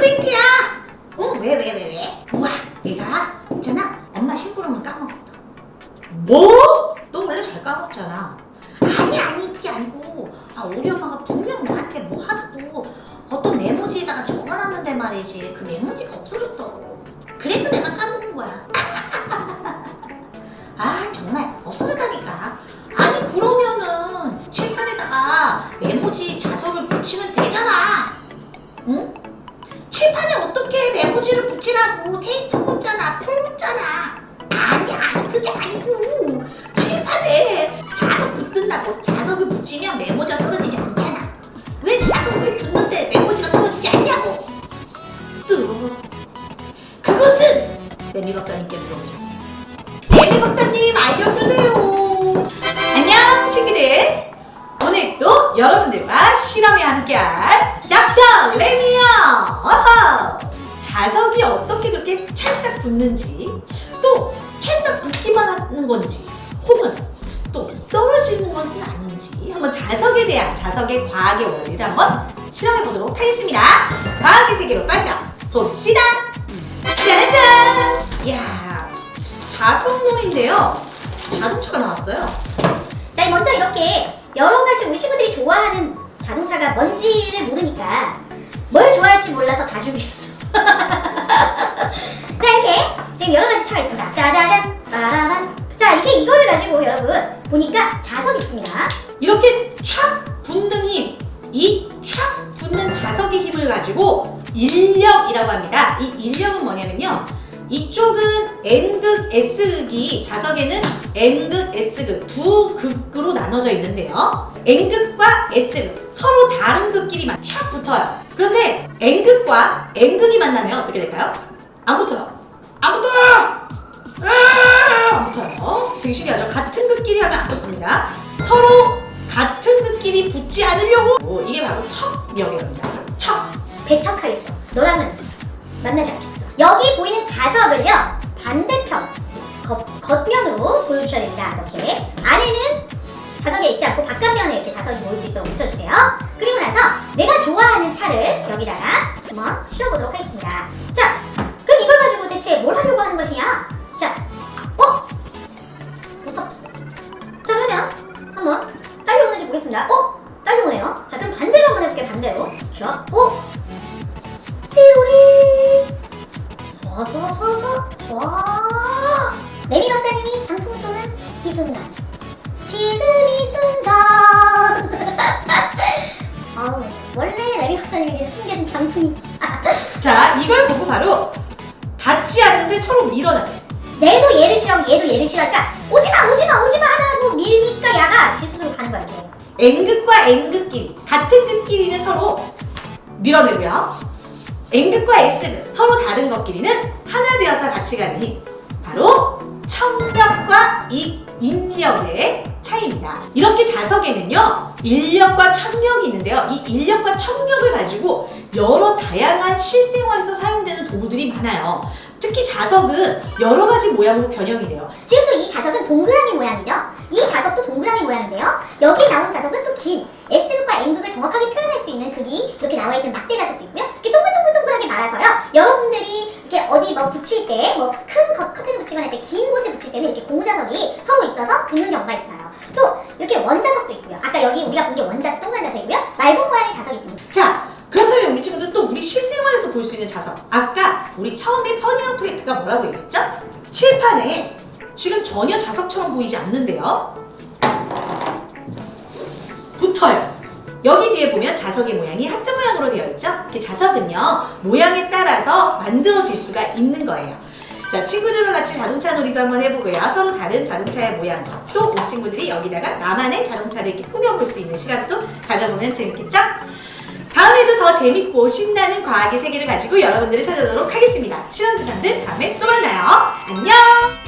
프링크야. 응, 왜, 왜, 왜, 왜? 우와, 내가 있잖아. 엄마 심부름을 까먹었다. 뭐? 너 원래 잘 까먹잖아. 아니, 아니, 그게 아니고. 아, 우리 엄마가 분명 나한테 뭐 하라고 어떤 메모지에다가 적어놨는데 말이지. 그 메모지가 없어졌다고. 그래서 내가 까먹은 거야. 아, 정말 칠판에 어떻게 메모지를 붙이라고 테이프 묻잖아 풀 묻잖아. 아니 아니 그게 아니고. 칠판에 자석 붙는다고 자석을 붙이면 메모지가 떨어지지 않잖아. 왜 자석을 붙는데 메모지가 떨어지지 않냐고. 또 그것은 레미 박사님께 물어보자 레미 박사님 알려주세요. 안녕 친구들. 오늘 또 여러분들과 실험에 함께할 짭짤 레미요 어허! 자석이 어떻게 그렇게 찰싹 붙는지 또 찰싹 붙기만 하는 건지 혹은 또 떨어지는 것은 아닌지 한번 자석에 대한 자석의 과학의 원리를 한번 실험해 보도록 하겠습니다. 과학의 세계로 빠져 봅시다. 짜라짠 이야 자석놀인데요. 자동차가 나왔어요. 자, 먼저 이렇게 여러 가지 우리 친구들이 좋아하는 자동차가 뭔지를 모르니까 뭘 좋아할지 몰라서 다 준비했어. 자, 이렇게 지금 여러 가지 차가 있습니다. 짜자잔, 빠라란. 자, 이제 이거를 가지고 여러분 보니까 자석이 있습니다. 이렇게 촥 붙는 힘, 이 촥 붙는 자석의 힘을 가지고 인력이라고 합니다. 이 인력은 뭐냐면요. 이쪽은 N극, S극이 자석에는 N극, S극 두 극으로 나눠져 있는데요. N극과 S극 서로 다른 극끼리만 촥 붙어요. 그런데 N극과 N극이 만나면 어떻게 될까요? 안 붙어요. 안 붙어요! 아, 안 붙어요. 되게 신기하죠? 같은 극끼리 하면 안 붙습니다. 서로 같은 극끼리 붙지 않으려고 오, 이게 바로 척력이랍니다. 척. 배척하겠어. 너랑은 만나지 않겠어. 여기 보이는 자석을요 반대편 겉, 겉면으로 보여주셔야 됩니다. 이렇게 안에는 자석에 있지 않고 바깥면에 이렇게 자석이 보일 수 있도록 붙여주세요. 여기다가 한번 씌워보도록 하겠습니다. 자, 그럼 이걸 가지고 대체 뭘 하려고 하는 것이냐? 자, 어? 붙어봤어. 자, 그러면 한번 딸려오는지 보겠습니다. 어? 딸려오네요. 자, 그럼 반대로 한번 해볼게요. 반대로. 자, 어? 띠로리 쏴 쏴 쏴 쏴 쏴 레미 박사님이 장풍 쏘는 이 순간 지금 이 순간 장풍이 자, 이걸 보고 바로 닿지 않는데 서로 밀어내요. 내도 얘를 싫어하고 얘도 얘를 싫어하니까 오지마 오지마 오지마 하라고 밀니까 야가 지수로 가는 거야 이렇게 N극과 N극끼리 같은 극끼리는 서로 밀어내고요. N극과 S극 서로 다른 것끼리는 하나 되어서 같이 가는 힘. 바로 청력과 이 인력의 차이입니다. 이렇게 자석에는요, 인력과 청력이 있는데요. 이 인력과 청력을 가지고 여러 다양한 실생활에서 사용되는 도구들이 많아요. 특히 자석은 여러 가지 모양으로 변형이 돼요. 지금 또 이 자석은 동그라미 모양이죠? 이 자석도 동그라미 모양인데요. 여기 나온 자석은 또 긴 S극과 N극을 정확하게 표현할 수 있는 극이 이렇게 나와 있는 막대 자석도 있고요. 이렇게 동글동글동글하게 말아서요. 여러분들이 이렇게 어디 뭐 붙일 때 뭐 큰 커튼을 붙이거나 할때긴 곳에 붙일 때는 이렇게 고무 자석이 서로 있어서 붙는 경우가 있어요. 또 이렇게 원자석도 있고요. 아까 여기 우리가 본 게 원자석 동그란 자석이고요. 맑은 모양의 자석이 있습니다. 자, 그렇다면 우리 친구들 또 우리 실생활에서 볼 수 있는 자석. 아까 우리 처음에 퍼니랑 프레이크가 뭐라고 얘기했죠? 칠판에 지금 전혀 자석처럼 보이지 않는데요. 붙어요. 여기 뒤에 보면 자석의 모양이 하트 모양으로 되어 있죠? 이렇게 자석은요, 모양에 따라서 만들어질 수가 있는 거예요. 자, 친구들과 같이 자동차 놀이도 한번 해보고요. 서로 다른 자동차의 모양. 또 우리 친구들이 여기다가 나만의 자동차를 이렇게 꾸며볼 수 있는 시간도 가져보면 재밌겠죠? 더 재밌고 신나는 과학의 세계를 가지고 여러분들을 찾아오도록 하겠습니다. 실험 대상들 다음에 또 만나요. 안녕!